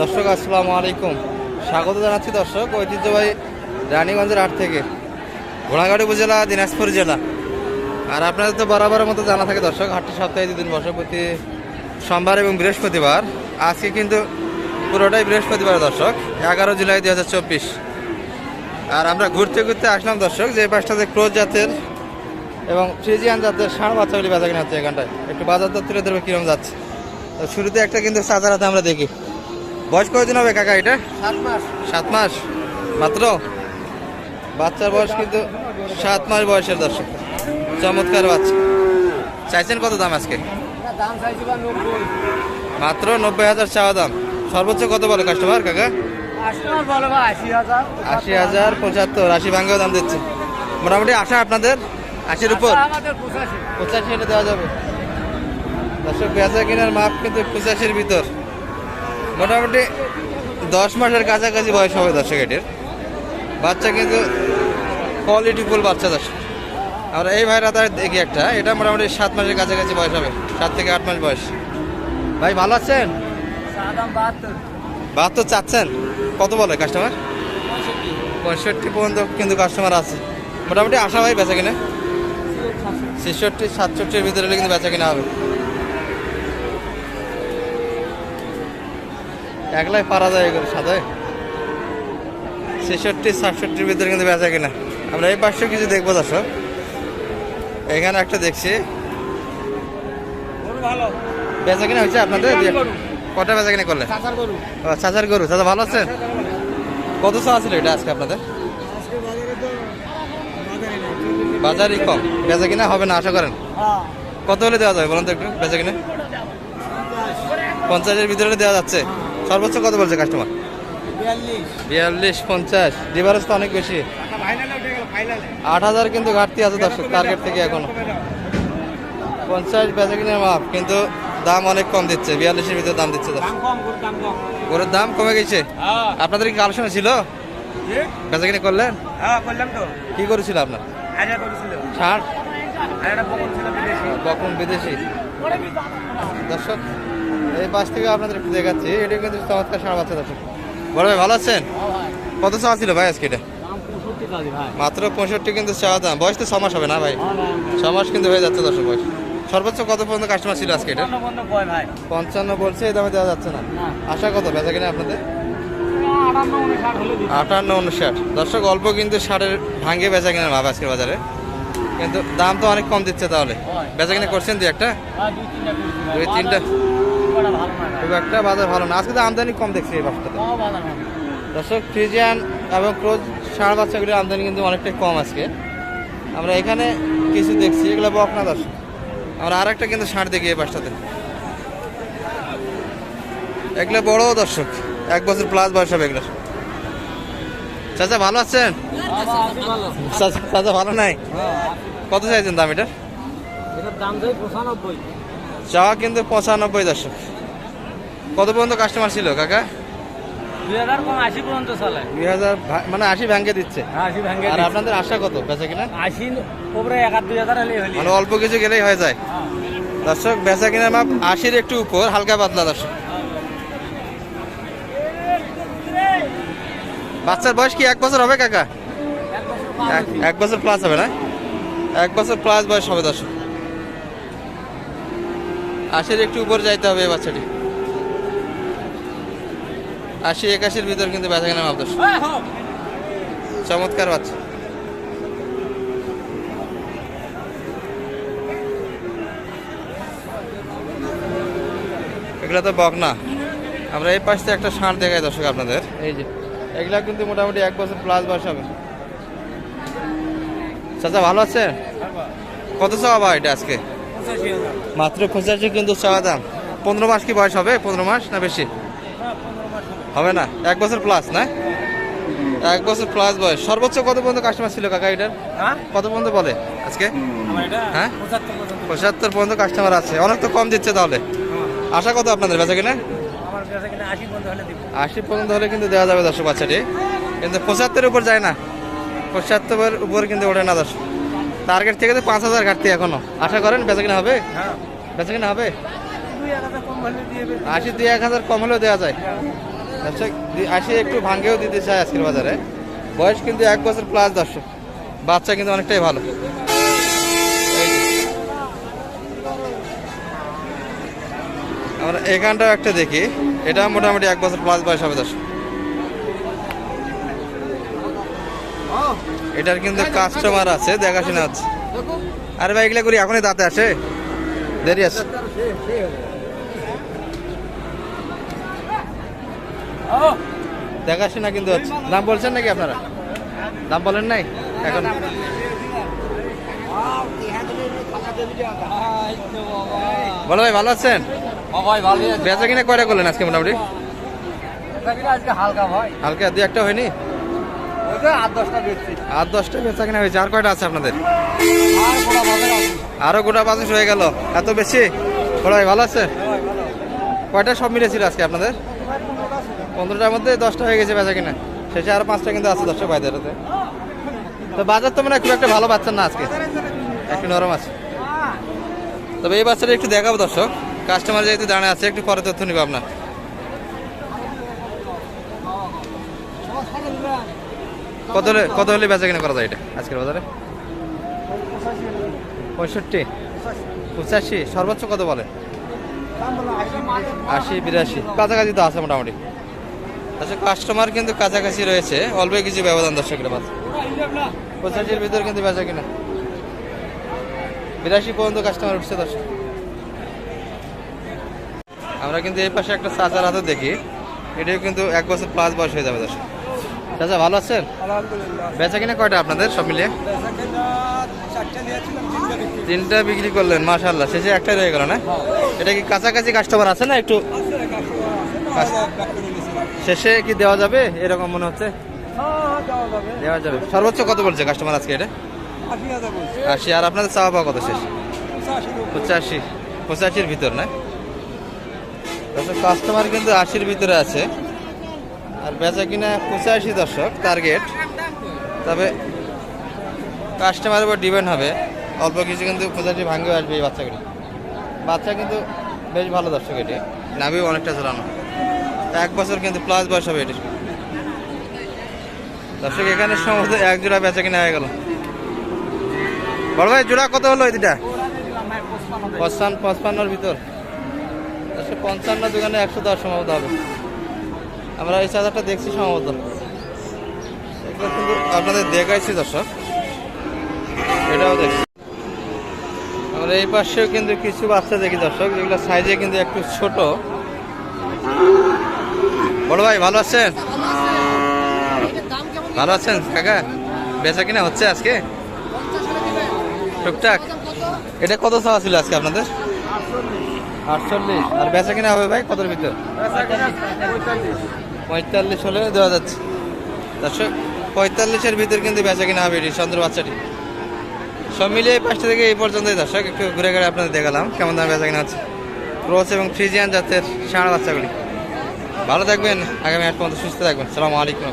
দর্শক, আসসালামু আলাইকুম। স্বাগত জানাচ্ছি দর্শক, ঐতিহ্যবাহী রানীগঞ্জের হাট থেকে, ঘোড়াঘাট উপজেলা, দিনাজপুর জেলা। আর আপনাদের তো বরাবরের মতো জানা থাকে দর্শক, হাটটি সপ্তাহে দুদিন বসে প্রতি সোমবার এবং বৃহস্পতিবার। আজকে কিন্তু পুরোটাই বৃহস্পতিবার দর্শক, এগারো জুলাই দুই হাজার চব্বিশ। আর আমরা ঘুরতে ঘুরতে আসলাম দর্শক, যে পাশটাতে ক্রোজ জাতের এবং ফ্রিজিয়ান জাতের ষাঁড় বাচ্চাগুলি বাজার কিনা হচ্ছে এখানটায় একটু বাজার দর তুলে ধরবে কীরকম যাচ্ছে। তো শুরুতে একটা কিন্তু চাচার হাতে আমরা দেখি। বয়স কয়দিন হবে কাকা এটা? সাত মাস। সাত মাস। মাত্র? বাচ্চার বয়স কিন্তু সাত মাস বয়সের দর্শক। চমৎকার বাচ্চা। চাইছেন কত দাম আজকে? মাত্র নব্বই হাজার চাওয়া দাম। সর্বোচ্চ কত বলে কাস্টমার কাকা? আশি হাজার। পঁচাত্তর। আশি ভাঙ্গেও দাম দিচ্ছে। মোটামুটি আশা আপনাদের? আশির উপর? পঁচাশি। পঁচাশি এটা দেওয়া যাবে। দর্শক বেচা কেনার মাপ কিন্তু পঁচাশির ভিতর। মোটামুটি দশ মাসের কাছাকাছি বয়স হবে দর্শক এটির। বাচ্চা কিন্তু কোয়ালিটি ফুল বাচ্চা দশ আর এই ভাইরা তার দেখি একটা, এটা মোটামুটি সাত মাসের কাছাকাছি বয়স হবে, সাত থেকে আট মাস বয়স। ভাই, ভালো আছেন? বাহাত্তর চাচ্ছেন? কত বলে কাস্টমার পঁয়ষট্টি পর্যন্ত কিন্তু কাস্টমার আছে। মোটামুটি আশা ভাই বেচা কিনা? ছেষট্টি, সাতষট্টির ভিতরে কিন্তু বেচা কিনা হবে। একলাই পারা যায় এগুলো সাথে? ছেষট্টি সাতষট্টির ভিতরে কিন্তু বেচা কিনা। আমরা এই পাশে কিছু দেখব দর্শক। এখানে একটা দেখছি। ভালো। বেচা কিনা হয়েছে আপনাদের। কটা বেচা কিনা করলে চাচার গরু। চাচা ভালো আছেন? কত চা ছিল এটা আজকে আপনাদের? বাজারই কম। বেচা কিনা হবে না আশা করেন? হ্যাঁ। কত হলে দেওয়া যাবে বলুন তো একটু বেচা কিনা? পঞ্চাশের ভিতরে দেওয়া যাচ্ছে। সর্বোচ্চ কত বলছে কাস্টমার বিয়াল্লিশ। পঞ্চাশ। ডিভারেজ তো অনেক বেশি। আট হাজার কিন্তু ঘাটতি আছে দর্শক টার্গেট থেকে এখনও। পঞ্চাশ বেচা কিনার মাপ কিন্তু দাম অনেক কম দিচ্ছে বিয়াল্লিশের ভিতরে দাম দিচ্ছে গরুর দাম কম। গেছে? হ্যাঁ। আপনাদের কি কালেকশন ছিল? বেচা কিনা করলেন? হ্যাঁ কি করেছিল আপনার? ষাট? বিদেশি। দর্শক এই পাশ থেকে আপনাদের একটু দেখাচ্ছি। এটা কিন্তু চমৎকার সাড়া বাচ্চা দর্শক। বড় ভাই ভালো আছেন? কত চাওয়া ছিল ভাই আজকে এটা? মাত্র পঁয়ষট্টি কিন্তু চাওয়া দাম। বয়স তো ছ মাস হবে না ভাই? ছ মাস কিন্তু হয়ে যাচ্ছে দর্শক বয়স। সর্বোচ্চ কত পর্যন্ত কাস্টমার ছিল আজকে এটা? পঞ্চান্ন বলছে এই দামে দেওয়া যাচ্ছে না। আশা কত? বেচা কিনা আপনাদের? আটান্ন উনষাট দর্শক অল্প কিন্তু ষাটের ভাঙ্গে বেচা কিনা ভাব আজকের বাজারে। কিন্তু দাম তো অনেক কম দিচ্ছে তাহলে। বেচা কিনা করছেন দুই একটা? হ্যাঁ দুই তিনটা খুব একটা বাজার ভালো না। আজকে তো আমদানি কম দেখছি এই বাসটাতে দর্শক ফ্রিজিয়ান এবং ক্রোজ ষাঁড় বাচ্চাগুলির আমদানি কিন্তু অনেকটাই কম আজকে। আমরা এখানে কিছু দেখছি এগুলো বক না দর্শক। আমরা আর একটা কিন্তু ষাঁড় দেখি এই পাশটাতে। এগুলো বড় দর্শক এক বছর প্লাস বয়স হবে এগুলো চাচা ভালো আছেন? চাচা ভালো নাই? কত চাইছেন দাম এটা? চাওয়া কিন্তু পঁচানব্বই দর্শক কত পর্যন্ত কাস্টমার ছিল কাকা? দুই হাজার মানে আশি দিচ্ছে। আর আপনাদের আশা কত বেচা কিনা? আশি ওপরে এক দুই হাজার মানে অল্প কিছু গেলেই হয়ে যায়। দর্শক বেচা মাপ আশির একটু উপর হালকা পাতলা দর্শক। বাচ্চার বয়স কি এক বছর হবে, কাকা? এক- বছর প্লাস হবে না? এক বছর প্লাস বয়স হবে, দর্শক। আশির একটু উপর যাইতে হবে বাচ্চাটি। আশি, একাশির ভিতর কিন্তু বেচা কেনার মাপ দর্শক। চমৎকার বাচ্চা। এগুলো তো বক না আমরা এই পাশে একটা ষাঁড় দেখাই, দর্শক, আপনাদের। এই যে। এগুলা কিন্তু মোটামুটি এক বছর প্লাস বয়স হবে। চাচা ভালো আছেন কত চাওয়া বা এটা আজকে? মাত্র পঁচাশি কিন্তু চাওয়া দাম। পনেরো মাস কি বয়স হবে? পনেরো মাস না বেশি? হবে না? এক বছর প্লাস না? এক বছর প্লাস বয়স। সর্বোচ্চ কত পর্যন্ত কাস্টমার ছিল কাকা এটার? হ্যাঁ? কত পর্যন্ত বলে আজকে? হ্যাঁ? পঁচাত্তর পর্যন্ত। কাস্টমার আছে। অনেক তো কম দিচ্ছে তাহলে। আশা কত আপনাদের বেচা কিনা? আশি পর্যন্ত হলে কিন্তু দেওয়া যাবে দর্শক বাচ্চাটি। কিন্তু পঁচাত্তরের উপর যায় না। পঁচাত্তরের উপর কিন্তু ওঠে না দর্শক। টার্গেট থেকে তো পাঁচ হাজার ঘাটতি এখনও। আশা করেন বেচা কিনা হবে? হ্যাঁ। বেচা কিনা হবে? আশি দুই এক হাজার কম হলেও দেওয়া যায়। দর্শক আশি একটু ভাঙ্গেও দিতে চায় আজকের বাজারে। বয়স কিন্তু এক বছর প্লাস দর্শক। বাচ্চা কিন্তু অনেকটাই ভালো এই যে। আমরা এখানটাও একটা দেখি। এটা মোটামুটি এক বছর প্লাস বয়স হবে দর্শক এটার কিন্তু কাস্টমার আছে, দেখাশোনা আছে আরে ভাই, এগুলা করি, এখনই দাঁতে আসে? দেরি আছে। দেখাশোনা কিন্তু আছে দাম বলছেন নাকি আপনারা? দাম বলেন নাই? এখন বলো ভাই, ভালো আছেন? বেচা কিনা কয়টা করলেন আজকে মোটামুটি? আজকে হালকা দুই একটা হয়নি? আট দশটা বেচা কিনা হয়েছে। আর কয়টা আছে আপনাদের? আর গোটা বাজার হয়ে গেল। এত বেশি? বড় ভাই ভালো আছে? কয়টা সব মিলেছিল আজকে আপনাদের? পনেরোটার মধ্যে দশটা হয়ে গেছে বেচা কিনা। শেষে আরও পাঁচটা কিন্তু আছে দশটা বাইরেতে তো বাজার তো মানে খুব একটা ভালো পাচ্ছেন না আজকে। একটু নরম আছে। তবে এই বাচ্চাটা একটু দেখাবো দর্শক। কাস্টমার যেহেতু দাঁড়ায় আছে, একটু পরে তথ্য নিব আপনার। কত হলে কত হলে বেচা কিনা করা যায় এটা, আজকের বাজারে? পঁয়ষট্টি। পঁচাশি, সর্বোচ্চ কত বলে? আশি, বিরাশি। কাছাকাছি তো আছে মোটামুটি। আচ্ছা কাস্টমার কিন্তু কাছাকাছি রয়েছে অল্প কিছু ব্যবধান দর্শকের মাঝে। পঁচাশির ভিতরে কিন্তু বেচা কিনা। বিরাশি পর্যন্ত কাস্টমার উঠছে দর্শক। আমরা কিন্তু এই পাশে একটা চাচার হাতে দেখি। এটাও কিন্তু এক বছর প্লাস বয়স হয়ে যাবে দর্শক। চাচা ভালো আছেন? আলহামদুলিল্লাহ। বেচা কিনা কয়টা আপনাদের সব মিলিয়ে? তিনটা বিক্রি। করলেন মাশাল্লাহ শেষে একটাই রয়ে গেল না? এটা কি কাছাকাছি কাস্টমার আছে না একটু? শেষে কি দেওয়া যাবে? এরকম মনে হচ্ছে? দেওয়া যাবে। সর্বোচ্চ কত বলছে কাস্টমার আজকে এটা? আশি আর আপনাদের চাওয়া পাওয়া কত শেষ? পঁচাশি। পঁচাশির ভিতর না? কাস্টমার কিন্তু আশির ভিতরে আছে। আর বেচা কিনা পঁচাশি দর্শক টার্গেট তবে কাস্টমারের উপর ডিপেন্ড হবে। অল্প কিছু কিন্তু পঁচাশি ভাঙ্গে আসবে এই বাচ্চাগুলি। বাচ্চা কিন্তু বেশ ভালো দর্শক এটি। নামিও অনেকটা চালানো এক বছর কিন্তু প্লাস বয়স হবে এটির। দর্শক, এখানে সম্ভবত এক জোড়া বেচা কিনা হয়ে গেল। বড় ভাই, জোড়া কত হলো এই দুটা পঁচপান্ন, পঁচপান্নর ভিতর। একশো পঞ্চান্ন দোকানে একশো দশ সম্ভবত হবে। আমরা এই চার্জারটা দেখছি সম্ভবত। কিন্তু আপনাদের দেখাইছি, দর্শক। এটাও দেখছি। আমরা এই পাশেও কিন্তু কিছু বাচ্চা দেখি, দর্শক। যেগুলো সাইজে কিন্তু একটু ছোট। বড় ভাই, ভালো আছেন? ভালো আছেন, কাকা? বেচা কিনা হচ্ছে আজকে? টুকটাক। এটা কত চাওয়া ছিল আজকে আপনাদের? আটচল্লিশ। আর বেচা কিনা হবে ভাই কতর ভিতর? পঁয়তাল্লিশ। হলে দেওয়া যাচ্ছে। দর্শক পঁয়তাল্লিশের ভিতর কিন্তু বেচা কিনা হবে এটি চন্দ্র বাচ্চাটি। সব মিলিয়ে পাঁচটা থেকে এই পর্যন্তই দর্শক একটু ঘুরে ঘুরে আপনাদের দেখালাম কেমন দাম বেচা কিনা আছে ক্রোস এবং ফ্রিজিয়ান জাতের ষাঁড় বাচ্চাগুলি। ভালো থাকবেন আগামী আট পর্যন্ত সুস্থ থাকবেন। সালামু আলাইকুম